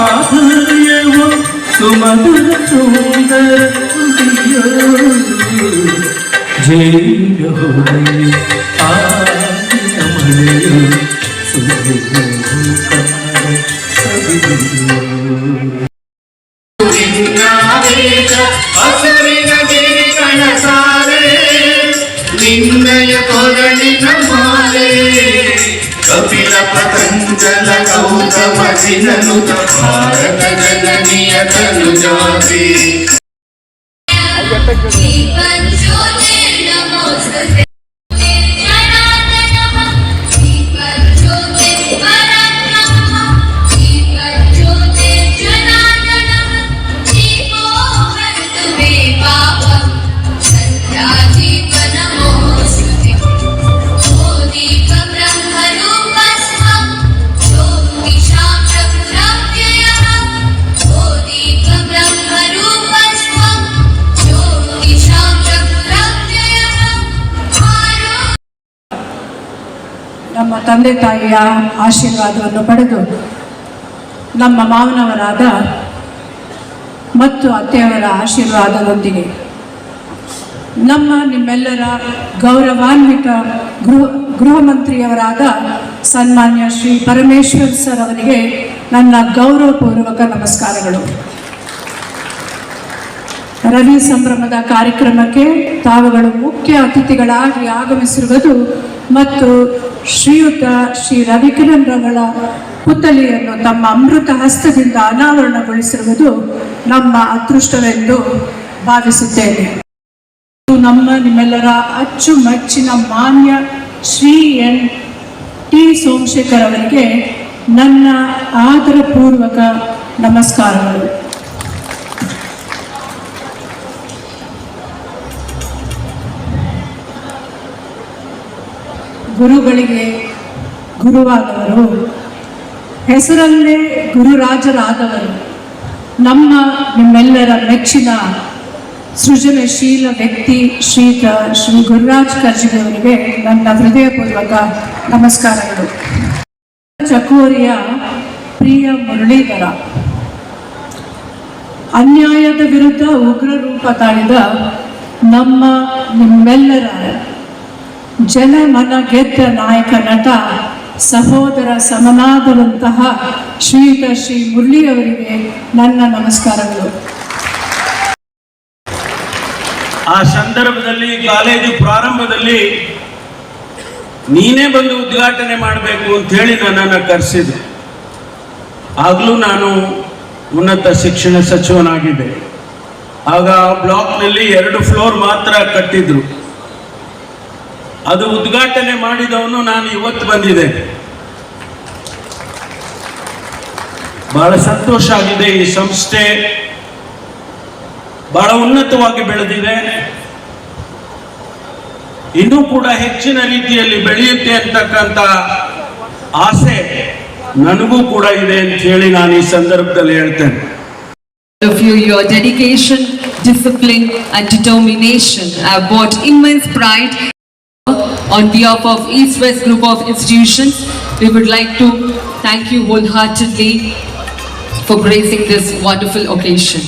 സ്വരമാധുര്യവും സുമധുര സുന്ദര ജയ ആ ಹಸರಿನ ಗಿರಿ ಕಣಸಾಲೆ ನಿನ್ನಯ ಕೊರಳಿನ ಮಾಲೆ ಕಪಿಲ ಪತಂಜಲ ಗೌತಮ ಸಿನನುತ ಭಾರತ ಜನನಿಯ ತನು ಜಾತಿ ನಮ್ಮ ತಂದೆ ತಾಯಿಯ ಆಶೀರ್ವಾದವನ್ನು ಪಡೆದು ನಮ್ಮ ಮಾವನವರಾದ ಮತ್ತು ಅತ್ತೆಯವರ ಆಶೀರ್ವಾದದೊಂದಿಗೆ ನಮ್ಮ ನಿಮ್ಮೆಲ್ಲರ ಗೌರವಾನ್ವಿತ ಗೃಹ ಗೃಹ ಮಂತ್ರಿಯವರಾದ ಸನ್ಮಾನ್ಯ ಶ್ರೀ ಪರಮೇಶ್ವರ್ ಸರ್ ಅವರಿಗೆ ನನ್ನ ಗೌರವಪೂರ್ವಕ ನಮಸ್ಕಾರಗಳು. ರವಿ ಸಂಭ್ರಮದ ಕಾರ್ಯಕ್ರಮಕ್ಕೆ ತಾವುಗಳು ಮುಖ್ಯ ಅತಿಥಿಗಳಾಗಿ ಆಗಮಿಸಿರುವುದು ಮತ್ತು ಶ್ರೀಯುತ ಶ್ರೀ ರವಿಕಿರಣ್ ರವರ ಪುತ್ತಲಿಯನ್ನು ತಮ್ಮ ಅಮೃತ ಹಸ್ತದಿಂದ ಅನಾವರಣಗೊಳಿಸಿರುವುದು ನಮ್ಮ ಅದೃಷ್ಟವೆಂದು ಭಾವಿಸುತ್ತೇನೆ. ನಮ್ಮ ನಿಮ್ಮೆಲ್ಲರ ಅಚ್ಚುಮೆಚ್ಚಿನ ಮಾನ್ಯ ಶ್ರೀ ಎನ್. ಟಿ. ಸೋಮಶೇಖರ್ ಅವರಿಗೆ ನನ್ನ ಆದರಪೂರ್ವಕ ನಮಸ್ಕಾರಗಳು. ಗುರುಗಳಿಗೆ ಗುರುವಾದವರು. ಹೆಸರಲ್ಲೇ ಗುರುರಾಜರಾದವರು. ನಮ್ಮ ನಿಮ್ಮೆಲ್ಲರ ಮೆಚ್ಚಿನ ಸೃಜನಶೀಲ ವ್ಯಕ್ತಿ ಶ್ರೀತ ಶ್ರೀ ಗುರುರಾಜ್ ಕರ್ಜಿಗೆ ಅವರಿಗೆ ನನ್ನ ಹೃದಯಪೂರ್ವಕ ನಮಸ್ಕಾರಗಳು. ಚಕೋರಿಯ ಪ್ರಿಯ ಮುರಳೀಧರ. ಅನ್ಯಾಯದ ವಿರುದ್ಧ ಉಗ್ರ ರೂಪ ತಾಳಿದ ನಮ್ಮ ನಿಮ್ಮೆಲ್ಲರ ಜನಮನ ಗೆದ್ದ ನಾಯಕ ನಟ ಸಹೋದರ ಸಮನಾದರಂತಹ ಶ್ರೀಯುತ ಶ್ರೀ ಮುರಳಿ ಅವರಿಗೆ ನನ್ನ ನಮಸ್ಕಾರಗಳು. ಆ ಸಂದರ್ಭದಲ್ಲಿ, ಕಾಲೇಜು ಪ್ರಾರಂಭದಲ್ಲಿ ನೀನೇ ಬಂದು ಉದ್ಘಾಟನೆ ಮಾಡಬೇಕು ಅಂತ ಹೇಳಿ ನನ್ನನ್ನು ಕರೆಸಿದ್ರು. ಆಗಲೂ ನಾನು ಉನ್ನತ ಶಿಕ್ಷಣ ಸಚಿವನಾಗಿದ್ದೆ. ಆಗ ಆ ಬ್ಲಾಕ್ನಲ್ಲಿ ಎರಡು ಫ್ಲೋರ್ ಮಾತ್ರ ಕಟ್ಟಿದ್ರು. ಅದು ಉದ್ಘಾಟನೆ ಮಾಡಿದವನು ನಾನು ಇವತ್ತು ಬಂದಿದೆ. ಬಹಳ ಸಂತೋಷ ಆಗಿದೆ ಈ ಸಂಸ್ಥೆ ಬಹಳ ಉನ್ನತವಾಗಿ ಬೆಳೆದಿದೆ. ಇನ್ನೂ ಕೂಡ ಹೆಚ್ಚಿನ ರೀತಿಯಲ್ಲಿ ಬೆಳೆಯುತ್ತೆ ಅಂತಕ್ಕಂಥ ಆಸೆ ನನಗೂ ಕೂಡ ಇದೆ ಅಂತ ಹೇಳಿ ನಾನು ಈ ಸಂದರ್ಭದಲ್ಲಿ ಹೇಳ್ತೇನೆ. Of you, your dedication, discipline, and determination have brought immense pride. On behalf of East West Group of Institutions, we would like to thank you wholeheartedly for gracing this wonderful occasion.